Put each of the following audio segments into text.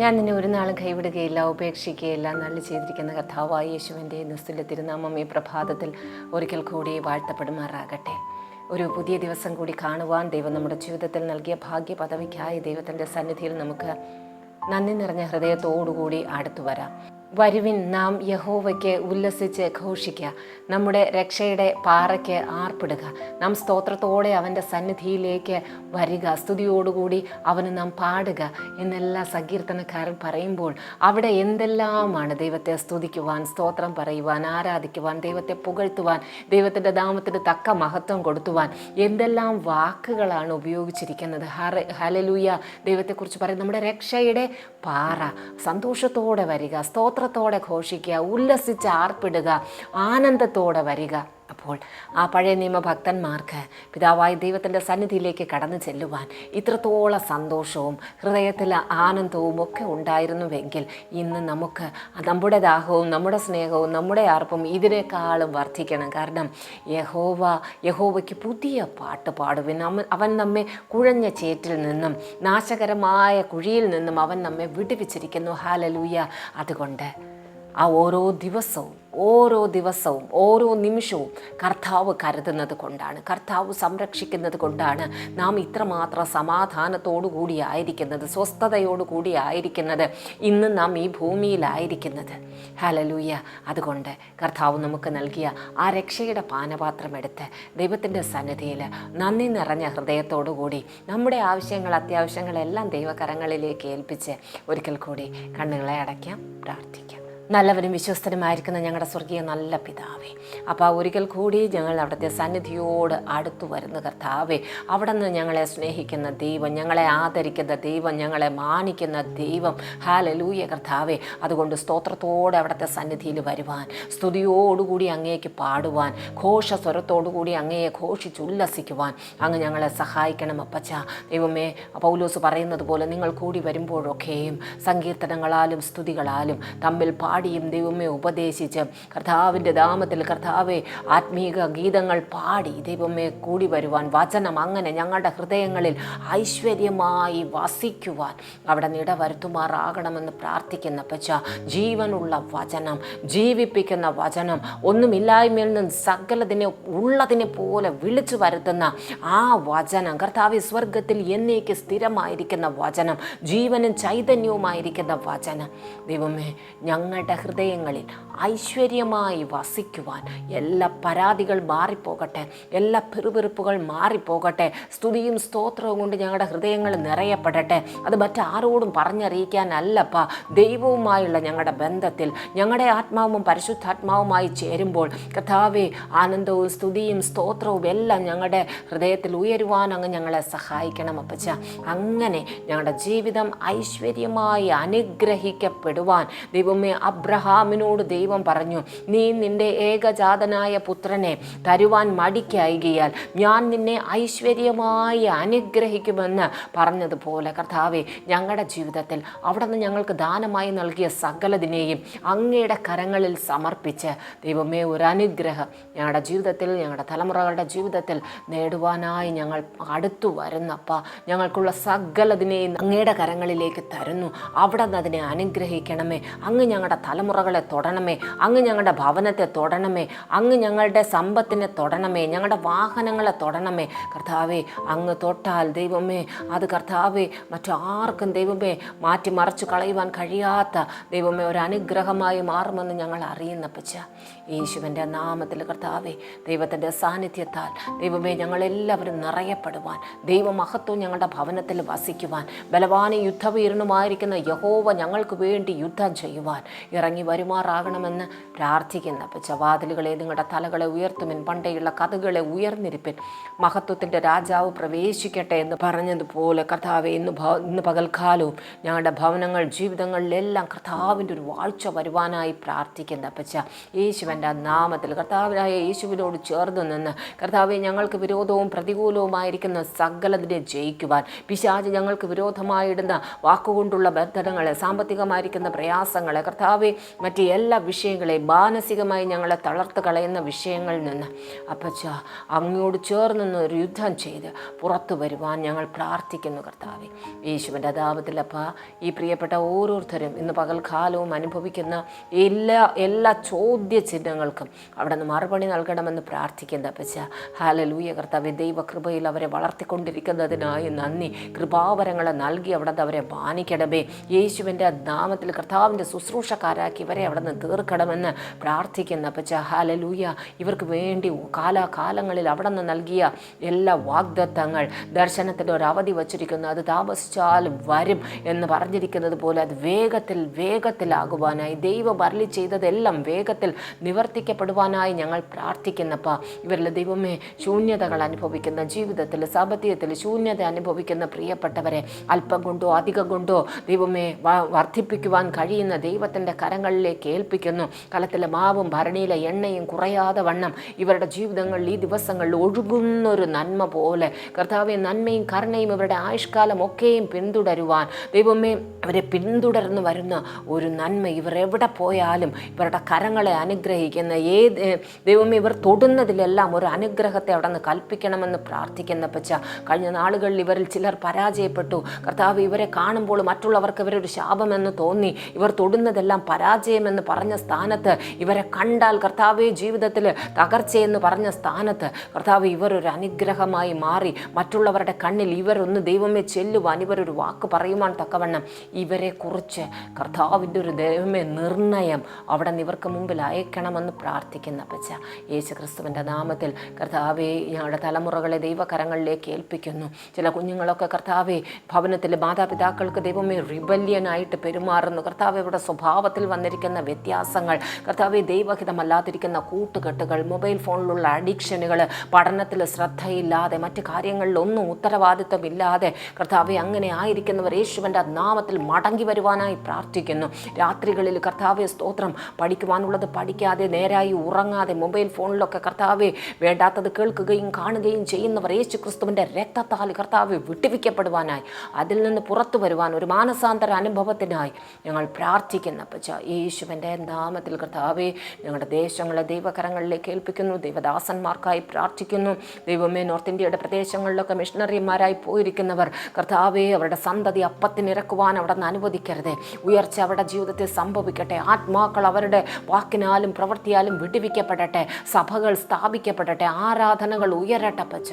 ഞാൻ നിന്നെ ഒരു നാളും കൈവിടുകയില്ല ഉപേക്ഷിക്കുകയില്ല. നല്ല ചെയ്തിരിക്കുന്ന കഥാവായ യേശുവിന്റെ നിസ്തുല്യ തിരുനാമം ഈ പ്രഭാതത്തിൽ ഒരിക്കൽ കൂടി വാഴ്ത്തപ്പെടുമാറാകട്ടെ. ഒരു പുതിയ ദിവസം കൂടി കാണുവാൻ ദൈവം നമ്മുടെ ജീവിതത്തിൽ നൽകിയ ഭാഗ്യ പദവിക്കായി ദൈവത്തിന്റെ സന്നിധിയിൽ നമുക്ക് നന്ദി നിറഞ്ഞ ഹൃദയത്തോടുകൂടി അടുത്തു വരാം. വരുവിൻ നാം യഹോവയ്ക്ക് ഉല്ലസിച്ച് ഘോഷിക്കുക നമ്മുടെ രക്ഷയുടെ പാറയ്ക്ക് ആർപ്പിടുക. നാം സ്തോത്രത്തോടെ അവന്റെ സന്നിധിയിലേക്ക് വരിക. സ്തുതിയോടുകൂടി അവന് നാം പാടുക എന്നെല്ലാ സങ്കീർത്തനക്കാരൻ പറയുമ്പോൾ അവിടെ എന്തെല്ലാമാണ് ദൈവത്തെ സ്തുതിക്കുവാൻ സ്തോത്രം പറയുവാൻ ആരാധിക്കുവാൻ ദൈവത്തെ പുകഴ്ത്തുവാൻ ദൈവത്തിന്റെ നാമത്തിന് തക്ക മഹത്വം കൊടുത്തുവാൻ എന്തെല്ലാം വാക്കുകളാണ് ഉപയോഗിച്ചിരിക്കുന്നത്. ഹറ ഹലലൂയ ദൈവത്തെക്കുറിച്ച് പറയും. നമ്മുടെ രക്ഷയുടെ പാറ. സന്തോഷത്തോടെ വരിക. സ്തോത്രത്തോടെ ഘോഷിക്കുക ഉല്ലസിച്ച് ആർപ്പിടുക ആനന്ദത്തോടെ വരിക. അപ്പോൾ ആ പഴയ നിയമഭക്തന്മാർക്ക് പിതാവായ ദൈവത്തിന്റെ സന്നിധിയിലേക്ക് കടന്നു ചെല്ലുവാൻ ഇത്രത്തോളം സന്തോഷവും ഹൃദയത്തിൽ ആനന്ദവും ഒക്കെ ഉണ്ടായിരുന്നുവെങ്കിൽ ഇന്ന് നമുക്ക് നമ്മുടെ ദാഹവും നമ്മുടെ സ്നേഹവും നമ്മുടെ ആർപ്പും ഇതിനേക്കാളും വർദ്ധിക്കണം. കാരണം യഹോവ യഹോവയ്ക്ക് പുതിയ പാട്ട് പാടുവിൻ. അവൻ നമ്മെ കുഴഞ്ഞ ചേറ്റിൽ നിന്നും നാശകരമായ കുഴിയിൽ നിന്നും അവൻ നമ്മെ വിടുവിച്ചിരിക്കുന്നു. ഹാലലൂയ. അതുകൊണ്ട് ആ ഓരോ ദിവസവും ഓരോ ദിവസവും ഓരോ നിമിഷവും കർത്താവ് കരുതുന്നത് കൊണ്ടാണ് കർത്താവ് സംരക്ഷിക്കുന്നത് കൊണ്ടാണ് നാം ഇത്രമാത്രം സമാധാനത്തോടു കൂടി ആയിരിക്കുന്നത് സ്വസ്ഥതയോടു ആയിരിക്കുന്നത്. ഇന്ന് നാം ഈ ഭൂമിയിലായിരിക്കുന്നത്. ഹലലൂയ അതുകൊണ്ട് കർത്താവ് നമുക്ക് നൽകിയ ആ രക്ഷയുടെ പാനപാത്രം എടുത്ത് ദൈവത്തിന്റെ സന്നിധിയിൽ നന്ദി നിറഞ്ഞ ഹൃദയത്തോടു കൂടി നമ്മുടെ ആവശ്യങ്ങൾ അത്യാവശ്യങ്ങളെല്ലാം ദൈവകരങ്ങളിലേക്ക് ഏൽപ്പിച്ച് ഒരിക്കൽ കൂടി കണ്ണുകളെ അടയ്ക്കാം പ്രാർത്ഥിക്കാം. നല്ലവരും വിശ്വസ്തനുമായിരിക്കുന്ന ഞങ്ങളുടെ സ്വർഗീയ നല്ല പിതാവേ. അപ്പോൾ ഒരിക്കൽ കൂടി ഞങ്ങൾ അവിടുത്തെ സന്നിധിയോട് അടുത്തു വരുന്ന കർത്താവേ. അവിടെ നിന്ന് ഞങ്ങളെ സ്നേഹിക്കുന്ന ദൈവം ഞങ്ങളെ ആദരിക്കുന്ന ദൈവം ഞങ്ങളെ മാനിക്കുന്ന ദൈവം. ഹാലലൂയ കർത്താവേ. അതുകൊണ്ട് സ്തോത്രത്തോടെ അവിടുത്തെ സന്നിധിയിൽ വരുവാൻ സ്തുതിയോടുകൂടി അങ്ങേക്ക് പാടുവാൻ ഘോഷസ്വരത്തോടുകൂടി അങ്ങയെ ഘോഷിച്ചുല്ലസിക്കുവാൻ അങ്ങ് ഞങ്ങളെ സഹായിക്കണം അപ്പച്ച. ദൈവമേ പൗലോസ് പറയുന്നത് പോലെ നിങ്ങൾ കൂടി വരുമ്പോഴൊക്കെയും സങ്കീർത്തനങ്ങളാലും സ്തുതികളാലും തമ്മിൽ പാടിയും ദൈവമേ ഉപദേശിച്ച് കർത്താവിന്റെ ദാമത്തിൽ കർത്താവെ ആത്മീക ഗീതങ്ങൾ പാടി ദൈവമേ കൂടി വരുവാൻ വചനം അങ്ങനെ ഞങ്ങളുടെ ഹൃദയങ്ങളിൽ ഐശ്വര്യമായി വസിക്കുവാൻ അവിടെ നിടവരുത്തുമാറാകണമെന്ന് പ്രാർത്ഥിക്കുന്ന പച്ച ജീവനുള്ള വചനം ജീവിപ്പിക്കുന്ന വചനം ഒന്നുമില്ലായ്മയിൽ നിന്ന് സകലതിനെ ഉള്ളതിനെ പോലെ വിളിച്ചു വരുത്തുന്ന ആ വചനം കർത്താവ് സ്വർഗത്തിൽ എന്നേക്ക് സ്ഥിരമായിരിക്കുന്ന വചനം ജീവനും ചൈതന്യവുമായിരിക്കുന്ന വചനം. ദൈവമേ ഞങ്ങളുടെ ഹൃദയങ്ങളിൽ ഐശ്വര്യമായി വസിക്കുവാൻ എല്ലാ പരാതികൾ മാറിപ്പോകട്ടെ എല്ലാ പെറുപെറുപ്പുകൾ മാറിപ്പോകട്ടെ സ്തുതിയും സ്തോത്രവും കൊണ്ട് ഞങ്ങളുടെ ഹൃദയങ്ങൾ നിറയപ്പെടട്ടെ. അത് മറ്റാരോടും പറഞ്ഞറിയിക്കാനല്ലപ്പ. ദൈവവുമായുള്ള ഞങ്ങളുടെ ബന്ധത്തിൽ ഞങ്ങളുടെ ആത്മാവും പരിശുദ്ധാത്മാവുമായി ചേരുമ്പോൾ കഥാവേ ആനന്ദവും സ്തുതിയും സ്തോത്രവും എല്ലാം ഞങ്ങളുടെ ഹൃദയത്തിൽ ഉയരുവാൻ അങ്ങ് ഞങ്ങളെ സഹായിക്കണം അപ്പച്ച. അങ്ങനെ ഞങ്ങളുടെ ജീവിതം ഐശ്വര്യമായി അനുഗ്രഹിക്കപ്പെടുവാൻ ദൈവമേ അബ്രഹാമിനോട് ദൈവം പറഞ്ഞു നീ നിന്റെ ഏകജാതനായ പുത്രനെ തരുവാൻ മടിക്കായികയാൽ ഞാൻ നിന്നെ ഐശ്വര്യമായി അനുഗ്രഹിക്കുമെന്ന് പറഞ്ഞതുപോലെ കർത്താവെ ഞങ്ങളുടെ ജീവിതത്തിൽ അവിടെ നിന്ന് ഞങ്ങൾക്ക് ദാനമായി നൽകിയ സകലതിനെയും അങ്ങയുടെ കരങ്ങളിൽ സമർപ്പിച്ച് ദൈവമേ ഒരു അനുഗ്രഹം ഞങ്ങളുടെ ജീവിതത്തിൽ ഞങ്ങളുടെ തലമുറകളുടെ ജീവിതത്തിൽ നേടുവാനായി ഞങ്ങൾ അടുത്തു വരുന്നപ്പ ഞങ്ങൾക്കുള്ള സകലതിനെയും അങ്ങയുടെ കരങ്ങളിലേക്ക് തരുന്നു. അവിടെ നിന്ന് അതിനെ അനുഗ്രഹിക്കണമേ. അങ്ങ് ഞങ്ങളുടെ തലമുറകളെ തൊടണമേ അങ്ങ് ഞങ്ങളുടെ ഭവനത്തെ തൊടണമേ അങ്ങ് ഞങ്ങളുടെ സമ്പത്തിനെ തൊടണമേ ഞങ്ങളുടെ വാഹനങ്ങളെ തൊടണമേ. കർത്താവെ അങ്ങ് തൊട്ടാൽ ദൈവമേ അത് കർത്താവെ മറ്റാർക്കും ദൈവമേ മാറ്റി മറച്ചു കളയുവാൻ കഴിയാത്ത ദൈവമേ ഒരു അനുഗ്രഹമായി മാറുമെന്ന് ഞങ്ങൾ അറിയുന്ന പച്ച യേശുവിന്റെ നാമത്തിൽ കർത്താവേ ദൈവത്തിന്റെ സാന്നിധ്യത്താൽ ദൈവമേ ഞങ്ങളെല്ലാവരും നിറയപ്പെടുവാൻ ദൈവമഹത്വം ഞങ്ങളുടെ ഭവനത്തിൽ വസിക്കുവാൻ ബലവാന യുദ്ധവീരനുമായിരിക്കുന്ന യഹോവ ഞങ്ങൾക്ക് വേണ്ടി യുദ്ധം ചെയ്യുവാൻ ഇറങ്ങി വരുമാറാകണമെന്ന് പ്രാർത്ഥിക്കുന്ന. പച്ചവാതിലുകളെ നിങ്ങളുടെ തലകളെ ഉയർത്തുമിൻ പണ്ടേയുള്ള കഥകളെ ഉയർന്നിരിപ്പിൻ. മഹത്വത്തിന്റെ രാജാവ് പ്രവേശിക്കട്ടെ എന്ന് പറഞ്ഞതുപോലെ കർത്താവെ ഇന്ന് ഇന്ന് പകൽക്കാലവും ഞങ്ങളുടെ ഭവനങ്ങൾ ജീവിതങ്ങളിലെല്ലാം കർത്താവിന്റെ ഒരു വാഴ്ച വരുവാനായി പ്രാർത്ഥിക്കുന്ന. പച്ച യേശുവിന്റെ നാമത്തിൽ കർത്താവിനായ യേശുവിനോട് ചേർന്ന് നിന്ന് കർത്താവെ ഞങ്ങൾക്ക് വിരോധവും പ്രതികൂലവുമായിരിക്കുന്ന സകലതിനെ ജയിക്കുവാൻ പിശാജ് ഞങ്ങൾക്ക് വിരോധമായിടുന്ന വാക്കുകൊണ്ടുള്ള ബന്ധനങ്ങളെ സാമ്പത്തികമായിരിക്കുന്ന പ്രയാസങ്ങളെ കർത്താവ് മറ്റ് എല്ലാ വിഷയങ്ങളെയും മാനസികമായി ഞങ്ങളെ തളർത്ത് കളയുന്ന വിഷയങ്ങളിൽ നിന്ന് അപ്പച്ച അങ്ങോട് ചേർന്ന് ഒരു യുദ്ധം ചെയ്ത് പുറത്തു വരുവാൻ ഞങ്ങൾ പ്രാർത്ഥിക്കുന്നു കർത്താവെ. യേശുവിന്റെ അതാപത്തിലപ്പ ഈ പ്രിയപ്പെട്ട ഓരോരുത്തരും ഇന്ന് പകൽക്കാലവും അനുഭവിക്കുന്ന എല്ലാ എല്ലാ ചോദ്യ ചിഹ്നങ്ങൾക്കും അവിടെ നിന്ന് മറുപടി നൽകണമെന്ന് പ്രാർത്ഥിക്കുന്ന അപ്പച്ച. ഹാലലൂയ കർത്താവെ ദൈവകൃപയിൽ അവരെ വളർത്തിക്കൊണ്ടിരിക്കുന്നതിനായി നന്ദി. കൃപാവരങ്ങളെ നൽകി അവിടെ നിന്ന് അവരെ മാനിക്കണമേ. യേശുവിന്റെ നാമത്തിൽ കർത്താവിന്റെ ശുശ്രൂഷക്കാരാക്കി ഇവരെ അവിടെ നിന്ന് തീർക്കണമെന്ന് പ്രാർത്ഥിക്കുന്ന അപ്പച്ച. ഹാലലൂയ ഇവർക്ക് വേണ്ടി കാലാകാലങ്ങളിൽ അവിടെ നിന്ന് നൽകിയ എല്ലാ വാഗ്ദത്തങ്ങൾ ദർശനത്തിന്റെ ഒരു അവധി വച്ചിരിക്കുന്നു. അത് താമസിച്ചാലും വരും എന്ന് പറഞ്ഞിരിക്കുന്നത് പോലെ അത് വേഗത്തിൽ വേഗത്തിലാകുവാനായി ദൈവം അരളി ചെയ്തതെല്ലാം വേഗത്തിൽ നിവർത്തിക്കപ്പെടുവാനായി ഞങ്ങൾ പ്രാർത്ഥിക്കുന്നപ്പ. ഇവരിലെ ദൈവമേ ശൂന്യതകൾ അനുഭവിക്കുന്ന ജീവിതത്തിൽ സാമ്പത്തികത്തിൽ ശൂന്യത അനുഭവിക്കുന്ന പ്രിയപ്പെട്ടവരെ അല്പം കൊണ്ടോ അധികം കൊണ്ടോ ദൈവമേ വർദ്ധിപ്പിക്കുവാൻ കഴിയുന്ന ദൈവത്തിന്റെ കരങ്ങളിലേക്ക് ഏൽപ്പിക്കുന്നു. കലത്തിലെ മാവും ഭരണിയിലെ എണ്ണയും കുറയാതെ വണ്ണം ഇവരുടെ ജീവിതങ്ങളിൽ ഈ ദിവസങ്ങളിൽ ഒഴുകുന്നൊരു നന്മ പോലെ. കർത്താവെ നന്മയും കരുണയും ഇവരുടെ ആയുഷ്കാലം ഒക്കെയും പിന്തുടരുവാൻ. ദൈവമേ അവരെ പിന്തുടർന്നു വരുന്ന ഒരു നന്മ ഇവർ എവിടെ പോയാലും ഇവരുടെ കരങ്ങളെ അനുഗ്രഹിക്കുന്ന ഏത് ദൈവം ഇവർ തൊടുന്നതിലെല്ലാം ഒരു അനുഗ്രഹത്തെ അവിടെ നിന്ന് കൽപ്പിക്കണമെന്ന് പ്രാർത്ഥിക്കുന്ന പച്ച കഴിഞ്ഞ നാളുകളിൽ ഇവരിൽ ചിലർ പരാജയപ്പെട്ടു. കർത്താവ് ഇവരെ കാണുമ്പോൾ മറ്റുള്ളവർക്ക് ഇവരൊരു ശാപമെന്ന് തോന്നി. ഇവർ തൊടുന്നതെല്ലാം പരാജയമെന്ന് പറഞ്ഞ സ്ഥാനത്ത് ഇവരെ കണ്ടാൽ കർത്താവെ ജീവിതത്തിൽ തകർച്ചയെന്ന് പറഞ്ഞ സ്ഥാനത്ത് കർത്താവ് ഇവരൊരു അനുഗ്രഹമായി മാറി. മറ്റുള്ളവരുടെ കണ്ണിൽ ഇവരൊന്ന് ദൈവമേ ചെല്ലുവാൻ ഇവരൊരു വാക്ക് പറയുവാൻ തക്കവണ്ണം ഇവരെക്കുറിച്ച് കർത്താവിന്റെ ഒരു ദൈവമേ നിർണയം അവിടെ ഇവർക്ക് മുമ്പിൽ അയക്കണമെന്ന് പ്രാർത്ഥിക്കുന്ന പച്ച യേശു ക്രിസ്തുവിന്റെ നാമത്തിൽ കർത്താവെ ഞങ്ങളുടെ തലമുറകളെ ദൈവകരങ്ങളിലേക്ക് ഏൽപ്പിക്കുന്നു. ചില കുഞ്ഞുങ്ങളൊക്കെ കർത്താവെ ഭവനത്തിലെ മാതാപിതാക്കൾക്ക് ദൈവമേ റിബല്യനായിട്ട് പെരുമാറുന്നു. കർത്താവ് ഇവിടെ സ്വഭാവത്തിൽ വന്നിരിക്കുന്ന വ്യത്യാസങ്ങൾ കർത്താവെ ദൈവഹിതമല്ലാതിരിക്കുന്ന കൂട്ടുകെട്ടുകൾ മൊബൈൽ ഫോണിലുള്ള അഡിക്ഷനുകൾ പഠനത്തിൽ ശ്രദ്ധയില്ലാതെ മറ്റു കാര്യങ്ങളിലൊന്നും ഉത്തരവാദിത്വമില്ലാതെ കർത്താവെ അങ്ങനെ ആയിരിക്കുന്നവർ യേശുവിന്റെ നാമത്തിൽ മടങ്ങി വരുവാനായി പ്രാർത്ഥിക്കുന്നു. രാത്രികളിൽ കർത്താവെ സ്തോത്രം പഠിക്കുവാനുള്ളത് പഠിക്കാതെ നേരായി ഉറങ്ങാതെ മൊബൈൽ ഫോണിലൊക്കെ കർത്താവെ വേണ്ടാത്തത് കേൾക്കുകയും കാണുകയും ചെയ്യുന്നവർ യേശു ക്രിസ്തുവിന്റെ രക്തത്താൽ കർത്താവെ വിട്ടുവിക്കപ്പെടുവാനായി അതിൽ നിന്ന് പുറത്തു വരുവാൻ ഒരു മാനസാന്തര അനുഭവത്തിനായി ഞങ്ങൾ പ്രാർത്ഥിക്കുന്ന. പച്ച യേശുവിന്റെ നാമത്തിൽ കർത്താവെ ഞങ്ങളുടെ ദേശങ്ങളെ ദൈവകരങ്ങളിലേക്ക് ഏൽപ്പിക്കുന്നു. ദൈവദാസന്മാർക്കായി പ്രാർത്ഥിക്കുന്നു. ദൈവമേ നോർത്ത് ഇന്ത്യയുടെ പ്രദേശങ്ങളിലൊക്കെ മിഷണറിമാരായി പോയിരിക്കുന്നവർ കർത്താവെ അവരുടെ സന്തതി അപ്പത്തിനിറക്കുവാൻ അവിടെ നിന്ന് അനുവദിക്കരുതേ. ഉയർച്ച അവരുടെ ജീവിതത്തിൽ സംഭവിക്കട്ടെ. ആത്മാക്കൾ അവരുടെ വാക്കിനാലും പ്രവൃത്തിയാലും വിടുവിക്കപ്പെടട്ടെ സഭകൾ സ്ഥാപിക്കപ്പെടട്ടെ ആരാധനകൾ ഉയരട്ടെ പച്ച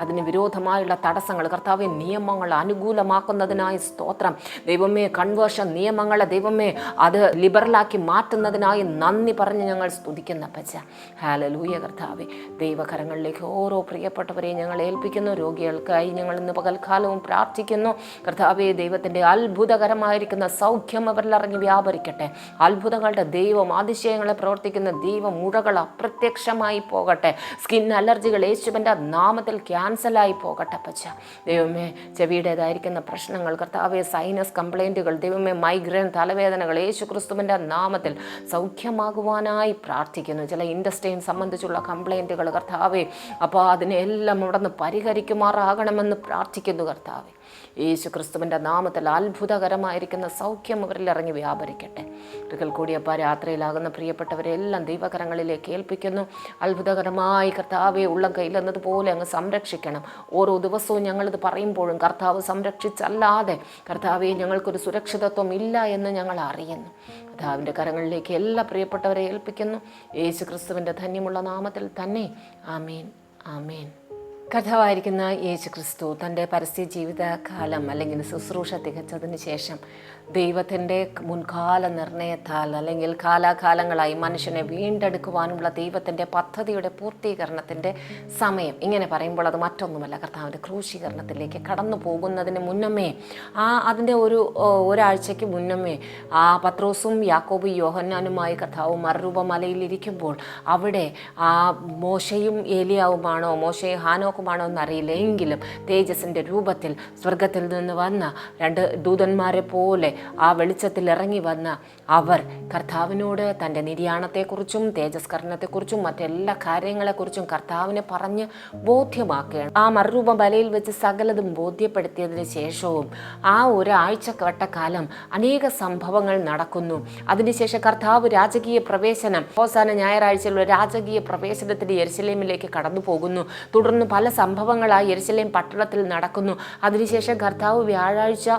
അതിന് വിരോധമായുള്ള തടസ്സങ്ങൾ കർത്താവ് നിയമങ്ങൾ അനുകൂലമാക്കുന്നതിനായി സ്തോത്രം. ദൈവമേ കൺവേർഷൻ നിയമങ്ങളെ ദൈവമേ അത് ലിബറലാക്കി മാറ്റുന്നതിനായി നന്ദി പറഞ്ഞ് ഞങ്ങൾ സ്തുതിക്കുന്ന പച്ച ഹാലലൂയ കർത്താവെ. ദൈവകരങ്ങളിലേക്ക് ഓരോ പ്രിയപ്പെട്ടവരെയും ഞങ്ങൾ ഏൽപ്പിക്കുന്നു. രോഗികൾക്കായി ഞങ്ങൾ ഇന്ന് പകൽക്കാലവും പ്രാർത്ഥിക്കുന്നു. കർത്താവെ ദൈവത്തിന്റെ അത്ഭുതകരമായിരിക്കുന്ന സൗഖ്യം അവരിൽ ഇറങ്ങി വ്യാപരിക്കട്ടെ. അത്ഭുതങ്ങളുടെ ദൈവം അതിശയങ്ങളെ പ്രവർത്തിക്കുന്ന ദൈവം മുഴകൾ അപ്രത്യക്ഷമായി പോകട്ടെ. സ്കിൻ അലർജികൾ യേശുവിന്റെ നാമത്തിൽ ക്യാൻസലായി പോകട്ടെ പച്ച ദൈവമേ ചെവിയുടേതായിരിക്കുന്ന പ്രശ്നങ്ങൾ കർത്താവെ സൈനസ് കംപ്ലൈന്റുകൾ ദൈവമേ മൈഗ്രെയിൻ തലവേദനകൾ യേശു ക്രിസ്തുവിന്റെ നാമത്തിൽ സൗഖ്യമാകുവാനായി പ്രാർത്ഥിക്കുന്നു. ചില ഇൻഡസ്ട്രിയും സംബന്ധിച്ചുള്ള കംപ്ലൈന്റുകൾ കർത്താവേ അപ്പോൾ അതിനെല്ലാം അവിടെ നിന്ന് പരിഹരിക്കുമാറാകണമെന്ന് പ്രാർത്ഥിക്കുന്നു കർത്താവെ. യേശു ക്രിസ്തുവിന്റെ നാമത്തിൽ അത്ഭുതകരമായിരിക്കുന്ന സൗഖ്യം അവരിൽ ഇറങ്ങി വ്യാപരിക്കട്ടെ. ഒരിക്കൽ കൂടിയപ്പോൾ രാത്രിയിലാകുന്ന പ്രിയപ്പെട്ടവരെല്ലാം ദൈവകരങ്ങളിലേക്ക് ഏൽപ്പിക്കുന്നു. അത്ഭുതകരമായി കർത്താവെ ഉള്ളം കയ്യിലെന്നതുപോലെ അങ്ങ് സംരക്ഷിക്കണം. ഓരോ ദിവസവും ഞങ്ങളിത് പറയുമ്പോഴും കർത്താവ് സംരക്ഷിച്ചല്ലാതെ കർത്താവെ ഞങ്ങൾക്കൊരു സുരക്ഷിതത്വം ഇല്ല എന്ന് ഞങ്ങൾ അറിയുന്നു. കർത്താവിന്റെ കരങ്ങളിലേക്ക് എല്ലാ പ്രിയപ്പെട്ടവരെ ഏൽപ്പിക്കുന്നു. യേശു ക്രിസ്തുവിന്റെ ധന്യമുള്ള നാമത്തിൽ തന്നെ. ആമേൻ. ആമേൻ. കഥാവായിരിക്കുന്ന യേശു ക്രിസ്തു തന്റെ പരസ്യ ജീവിതകാലം അല്ലെങ്കിൽ ശുശ്രൂഷ തികച്ചതിന് ശേഷം ദൈവത്തിന്റെ മുൻകാല നിർണയത്താൽ അല്ലെങ്കിൽ കാലാകാലങ്ങളായി മനുഷ്യനെ വീണ്ടെടുക്കുവാനുള്ള ദൈവത്തിന്റെ പദ്ധതിയുടെ പൂർത്തീകരണത്തിന്റെ സമയം. ഇങ്ങനെ പറയുമ്പോൾ അത് മറ്റൊന്നുമല്ല. കർത്താവിന്റെ ക്രൂശീകരണത്തിലേക്ക് കടന്നു പോകുന്നതിന് മുന്നമേ ആ അതിന്റെ ഒരു ഒരാഴ്ചയ്ക്ക് മുന്നമേ ആ പത്രോസും യാക്കോബും യോഹന്നാനുമായി കർത്താവ് മറുരൂപ മലയിലിരിക്കുമ്പോൾ അവിടെ ആ മോശയും ഏലിയാവുമാണോ മോശയും ഹാനോക്കും നടക്കുവാണോ എന്നറിയില്ല. എങ്കിലും തേജസ്സിന്റെ രൂപത്തിൽ സ്വർഗത്തിൽ നിന്ന് വന്ന രണ്ട് ദൂതന്മാരെ പോലെ ആ വെളിച്ചത്തിൽ ഇറങ്ങി വന്ന അവർ കർത്താവിനോട് തന്റെ നിര്യാണത്തെക്കുറിച്ചും തേജസ്കരണത്തെക്കുറിച്ചും മറ്റെല്ലാ കാര്യങ്ങളെക്കുറിച്ചും കർത്താവിനെ പറഞ്ഞ് ബോധ്യമാക്കുകയാണ്. ആ മറുരൂപ ബലയിൽ വെച്ച് സകലതും ബോധ്യപ്പെടുത്തിയതിന് ശേഷവും ആ ഒരാഴ്ച വട്ടക്കാലം അനേക സംഭവങ്ങൾ നടക്കുന്നു. അതിനുശേഷം കർത്താവ് രാജകീയ പ്രവേശനം അവസാന ഞായറാഴ്ചയിലുള്ള രാജകീയ പ്രവേശനത്തിന് യെരുസലേമിലേക്ക് കടന്നു പോകുന്നു തുടർന്ന് പല സംഭവങ്ങൾ ആ പട്ടണത്തിൽ നടക്കുന്നു. അതിനുശേഷം കർത്താവ് വ്യാഴാഴ്ച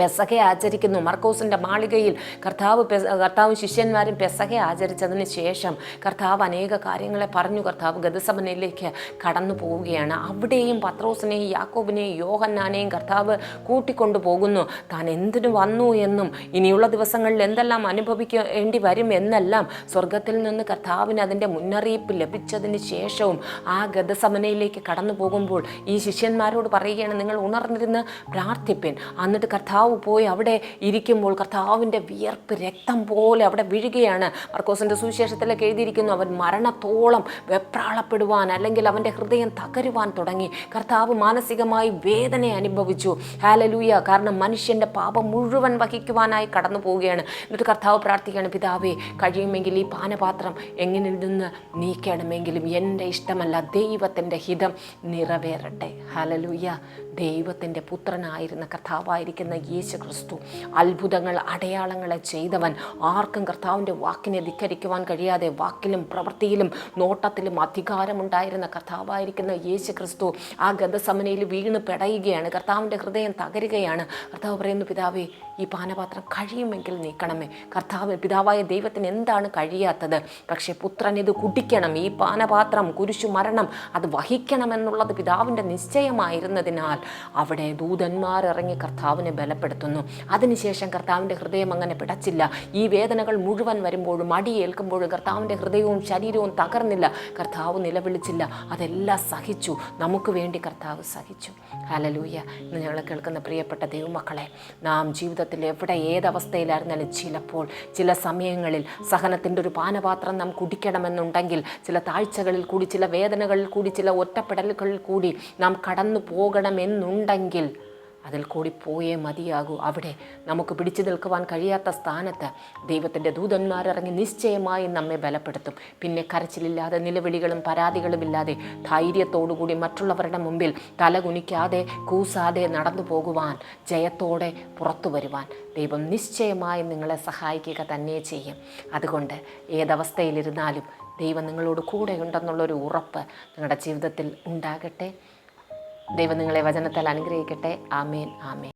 പെസഹ ആചരിക്കുന്നു. മർക്കോസിന്റെ മാളികയിൽ കർത്താവ് കർത്താവും ശിഷ്യന്മാരും പെസഹ ആചരിച്ചതിന് ശേഷം കർത്താവ് അനേക കാര്യങ്ങളെ പറഞ്ഞു. കർത്താവ് ഗതസഭനയിലേക്ക് കടന്നു പോവുകയാണ്. അവിടെയും പത്രോസിനെയും യാക്കോബിനെയും യോഹന്നാനെയും കർത്താവ് കൂട്ടിക്കൊണ്ടു പോകുന്നു താൻ എന്തിനു വന്നു എന്നും ഇനിയുള്ള ദിവസങ്ങളിൽ എന്തെല്ലാം അനുഭവിക്കേണ്ടി വരും എന്നെല്ലാം സ്വർഗത്തിൽ നിന്ന് കർത്താവിന് അതിന്റെ മുന്നറിയിപ്പ് ലഭിച്ചതിന് ശേഷവും ആ ഗതസമനയിലേക്ക് കടന്നു പോകുമ്പോൾ ഈ ശിഷ്യന്മാരോട് പറയുകയാണ് നിങ്ങൾ ഉണർന്നിരുന്ന് പ്രാർത്ഥിപ്പിൻ. എന്നിട്ട് കർത്താവ് പോയി അവിടെ ഇരിക്കുമ്പോൾ കർത്താവിന്റെ വിയർപ്പ് രക്തം പോലെ അവിടെ വീഴുകയാണ്. മർക്കോസിന്റെ സുവിശേഷത്തിലൊക്കെ എഴുതിയിരിക്കുന്നു അവൻ മരണത്തോളം വെപ്രാളപ്പെടുവാൻ അല്ലെങ്കിൽ അവന്റെ ഹൃദയം തകരുവാൻ തുടങ്ങി. കർത്താവ് മാനസികമായി വേദന അനുഭവിച്ചു. ഹാലലൂയ കാരണം മനുഷ്യന്റെ പാപം മുഴുവൻ വഹിക്കുവാനായി കടന്നു പോവുകയാണ്. എന്നിട്ട് കർത്താവ് പ്രാർത്ഥിക്കുകയാണ് പിതാവേ കഴിയുമെങ്കിൽ ഈ പാനപാത്രം എങ്ങനെ നിന്ന് നീക്കണമെങ്കിലും എന്റെ ഇഷ്ടമല്ല. ദൈവത്തിന്റെ ഹിതം നിറവേറട്ടെ. ഹാലലൂയ ദൈവത്തിന്റെ പുത്രനായിരുന്ന കർത്താവായിരിക്കുന്ന യേശു ക്രിസ്തു അത്ഭുതങ്ങൾ അടയാളങ്ങളെ ചെയ്തവൻ ആർക്കും കർത്താവിന്റെ വാക്കിനെ ധിക്കരിക്കുവാൻ കഴിയാതെ വാക്കിലും പ്രവൃത്തിയിലും നോട്ടത്തിലും അധികാരമുണ്ടായിരുന്ന കർത്താവായിരിക്കുന്ന യേശു ക്രിസ്തു ആ ഗതസമനയിൽ വീണ് പെടയുകയാണ്. കർത്താവിന്റെ ഹൃദയം തകരുകയാണ്. കർത്താവ് പറയുന്നു പിതാവേ ഈ പാനപാത്രം കഴിയുമെങ്കിൽ നീക്കണമേ. കർത്താവ് പിതാവായ ദൈവത്തിന് എന്താണ് കഴിയാത്തത്? പക്ഷേ പുത്രൻ ഇത് കുടിക്കണം. ഈ പാനപാത്രം കുരിശു മരണം അത് വഹിക്കണമെന്നുള്ളത് പിതാവിന്റെ നിശ്ചയമായിരുന്നതിനാൽ അവിടെ ദൂതന്മാരിറങ്ങി കർത്താവിനെ കർത്താവിനെ ബലപ്പെടുത്തുന്നു അതിനുശേഷം കർത്താവിന്റെ ഹൃദയം അങ്ങനെ പിടച്ചില്ല. ഈ വേദനകൾ മുഴുവൻ വരുമ്പോഴും അടിയേൽക്കുമ്പോഴും കർത്താവിന്റെ ഹൃദയവും ശരീരവും തകർന്നില്ല. കർത്താവ് നിലവിളിച്ചില്ല. അതെല്ലാം സഹിച്ചു. നമുക്ക് വേണ്ടി കർത്താവ് സഹിച്ചു. ഹലലൂയ ഇന്ന് ഞങ്ങൾ കേൾക്കുന്ന പ്രിയപ്പെട്ട ദൈവമക്കളെ നാം ജീവിതത്തിൽ എവിടെ ഏതവസ്ഥയിലായിരുന്നാലും ചിലപ്പോൾ ചില സമയങ്ങളിൽ സഹനത്തിന്റെ ഒരു പാനപാത്രം നാം കുടിക്കണമെന്നുണ്ടെങ്കിൽ ചില താഴ്ചകളിൽ കൂടി ചില വേദനകളിൽ കൂടി ചില ഒറ്റപ്പെടലുകളിൽ കൂടി നാം കടന്നു പോകണമെന്നുണ്ടെങ്കിൽ അതിൽ കൂടി പോയേ മതിയാകൂ. അവിടെ നമുക്ക് പിടിച്ചു നിൽക്കുവാൻ കഴിയാത്ത സ്ഥാനത്ത് ദൈവത്തിന്റെ ദൂതന്മാരിറങ്ങി നിശ്ചയമായി നമ്മെ ബലപ്പെടുത്തും. പിന്നെ കരച്ചിലില്ലാതെ നിലവിളികളും പരാതികളും ഇല്ലാതെ ധൈര്യത്തോടുകൂടി മറ്റുള്ളവരുടെ മുമ്പിൽ തലകുനിക്കാതെ കൂസാതെ നടന്നു പോകുവാൻ ജയത്തോടെ പുറത്തു വരുവാൻ ദൈവം നിശ്ചയമായും നിങ്ങളെ സഹായിക്കുക തന്നെ ചെയ്യും. അതുകൊണ്ട് ഏതവസ്ഥയിലിരുന്നാലും ദൈവം നിങ്ങളോട് കൂടെ ഉണ്ടെന്നുള്ളൊരു ഉറപ്പ് നിങ്ങളുടെ ജീവിതത്തിൽ ഉണ്ടാകട്ടെ. ദൈവം നിങ്ങളെ വചനത്താൽ അനുഗ്രഹിക്കട്ടെ. ആമേൻ ആമേൻ.